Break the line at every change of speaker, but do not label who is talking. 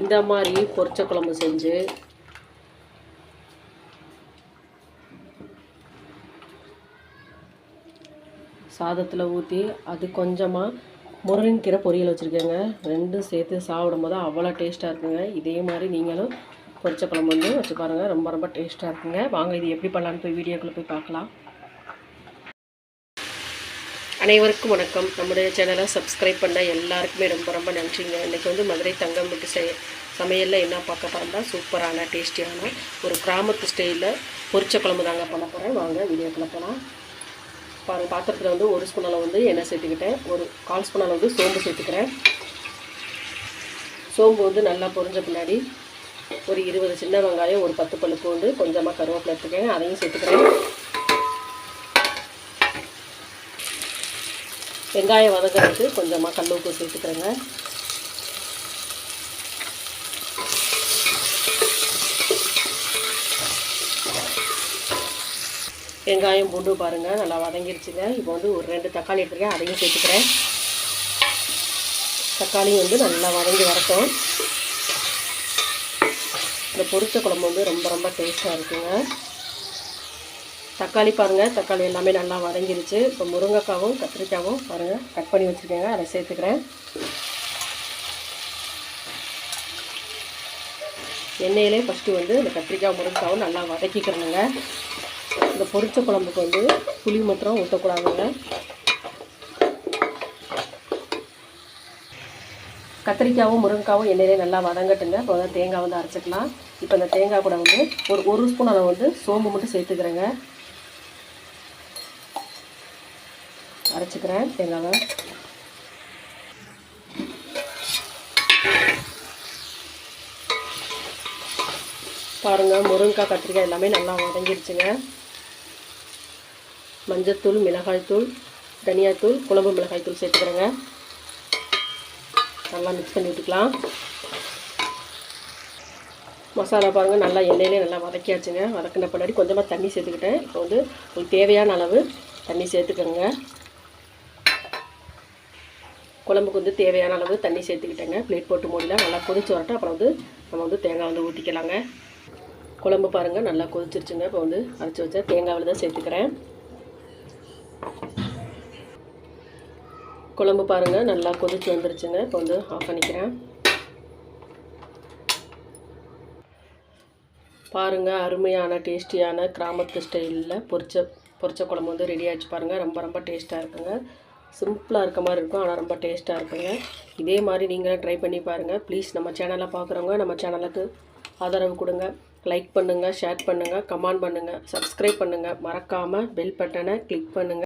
இந்த மாதிரி பொரிச்ச குழம்பு செஞ்சு சாதத்தில் ஊற்றி அது கொஞ்சமாக முருங்கைக்கீரை பொரியல் வச்சுருக்கேங்க. ரெண்டும் சேர்த்து சாப்பிடும் போது அவ்வளோ டேஸ்ட்டாக இருக்குங்க. இதே மாதிரி நீங்களும் பொரிச்ச குழம்பு வந்து வச்சு பாருங்கள் ரொம்ப ரொம்ப டேஸ்ட்டாக இருக்குங்க. வாங்க இது எப்படி பண்ணலான்னு போய் வீடியோக்குள்ளே போய் பார்க்கலாம். அனைவருக்கும் வணக்கம். நம்முடைய சேனலை சப்ஸ்கிரைப் பண்ண எல்லாருக்குமே ரொம்ப ரொம்ப நன்றிங்க. இன்றைக்கி வந்து மதுரை தங்கம் விட்டு செய் சமையலில் என்ன பார்க்க போகிறோம்னா சூப்பரான டேஸ்டியான ஒரு கிராமத்து ஸ்டைலில் பொரிச்ச குழம்பு தாங்க பண்ண போகிறேன் வாங்க வீடியோக்குள்ளே போகலாம் பாருங்கள் பாத்திரத்தில் வந்து ஒரு ஸ்பூன் அளவு வந்து எண்ணெய் சேர்த்துக்கிட்டேன். ஒரு கால் ஸ்பூன் அளவு வந்து சோம்பு சேர்த்துக்கிறேன். சோம்பு வந்து நல்லா பொரிஞ்ச பின்னாடி ஒரு இருபது சின்ன வெங்காயம் ஒரு பத்து பழுப்பு வந்து கொஞ்சமாக கருவேப்பிலை எடுத்துக்கேன் அதையும் சேர்த்துக்கிறேன். வெங்காயம் வதக்கிறதுக்கு கொஞ்சமாக கல் உப்பு சேர்த்துக்கிறேங்க. வெங்காயம் பூண்டு பாருங்கள் நல்லா வதங்கிருச்சுங்க. இப்போ வந்து ஒரு ரெண்டு தக்காளி எடுத்துருக்கேன் அதையும் சேர்த்துக்கிறேன். தக்காளியும் வந்து நல்லா வதங்கி வரட்டும். இந்த பொரிச்ச குழம்பு வந்து ரொம்ப ரொம்ப டேஸ்ட்டாக இருக்குங்க. தக்காளி பாருங்கள் தக்காளி எல்லாமே நல்லா வதங்கிருச்சு. இப்போ முருங்கைக்காவும் கத்திரிக்காவும் பாருங்கள் கட் பண்ணி வச்சுருக்கேங்க. அதை சேர்த்துக்கிறேன். எண்ணெயிலே ஃபஸ்ட்டு வந்து இந்த கத்திரிக்காய் முருங்கைக்காவும் நல்லா வதக்கிக்கிறணுங்க. இந்த பொரிச்ச குழம்புக்கு வந்து புளி மட்டும் ஊற்றக்கூடாதுங்க கத்திரிக்காவும் முருங்கைக்காவும் எண்ணெயிலே நல்லா வதங்கட்டுங்க. இப்போ வந்து தேங்காய் வந்து அரைச்சிக்கலாம். இப்போ இந்த தேங்காய் கூட வந்து ஒரு ஒரு ஸ்பூன் அளவு வந்து சோம்பு மட்டும் சேர்த்துக்கிறேங்க. அரைச்சிக்கிறேன். தேங்காவை பாருங்கள் முருங்கைக்காய் கத்திரிக்காய் எல்லாமே நல்லா வதங்கிடுச்சுங்க மஞ்சத்தூள் மிளகாய்த்தூள் தனியாத்தூள் குழம்பு மிளகாய்த்தூள் சேர்த்துக்கிறேங்க. நல்லா மிக்ஸ் பண்ணி விட்டுக்கலாம். மசாலா பாருங்கள் நல்லா எண்ணெயிலே நல்லா வதக்கியாச்சுங்க. வதக்கின பின்னாடி கொஞ்சமாக தண்ணி சேர்த்துக்கிட்டேன். இப்போ வந்து உங்களுக்கு தேவையான அளவு தண்ணி சேர்த்துக்கோங்க. குழம்புக்கு வந்து தேவையான அளவு தண்ணி சேர்த்துக்கிட்டேங்க. பிளேட் போட்டு மூடிலாம் நல்லா கொதிச்சு வரட்டும். அப்புறம் வந்து நம்ம வந்து தேங்காய் வந்து ஊற்றிக்கலாங்க குழம்பு பாருங்கள் நல்லா கொதிச்சிருச்சுங்க. இப்போ வந்து அரைச்சி வச்சா தேங்காவில் தான் சேர்த்துக்கிறேன். குழம்பு பாருங்கள் நல்லா கொதிச்சு வந்துருச்சுங்க. இப்போ வந்து ஆஃப் பண்ணிக்கிறேன். பாருங்கள் அருமையான டேஸ்டியான கிராமத்து ஸ்டைலில் பொரிச்ச பொரிச்ச குழம்பு வந்து ரெடி ஆகிடுச்சு பாருங்கள் ரொம்ப ரொம்ப டேஸ்ட்டாக இருக்குங்க. சிம்பிளாக இருக்க மாதிரி இருக்கும். ஆனால் ரொம்ப டேஸ்ட்டாக இருக்குங்க. இதே மாதிரி நீங்களும் ட்ரை பண்ணி பாருங்கள் ப்ளீஸ் நம்ம சேனலை பார்க்குறவங்க நம்ம சேனலுக்கு ஆதரவு கொடுங்க. லைக் பண்ணுங்கள் ஷேர் பண்ணுங்கள் கமெண்ட் பண்ணுங்கள் சப்ஸ்கிரைப் பண்ணுங்கள் மறக்காமல் பெல் பட்டனை கிளிக் பண்ணுங்கள்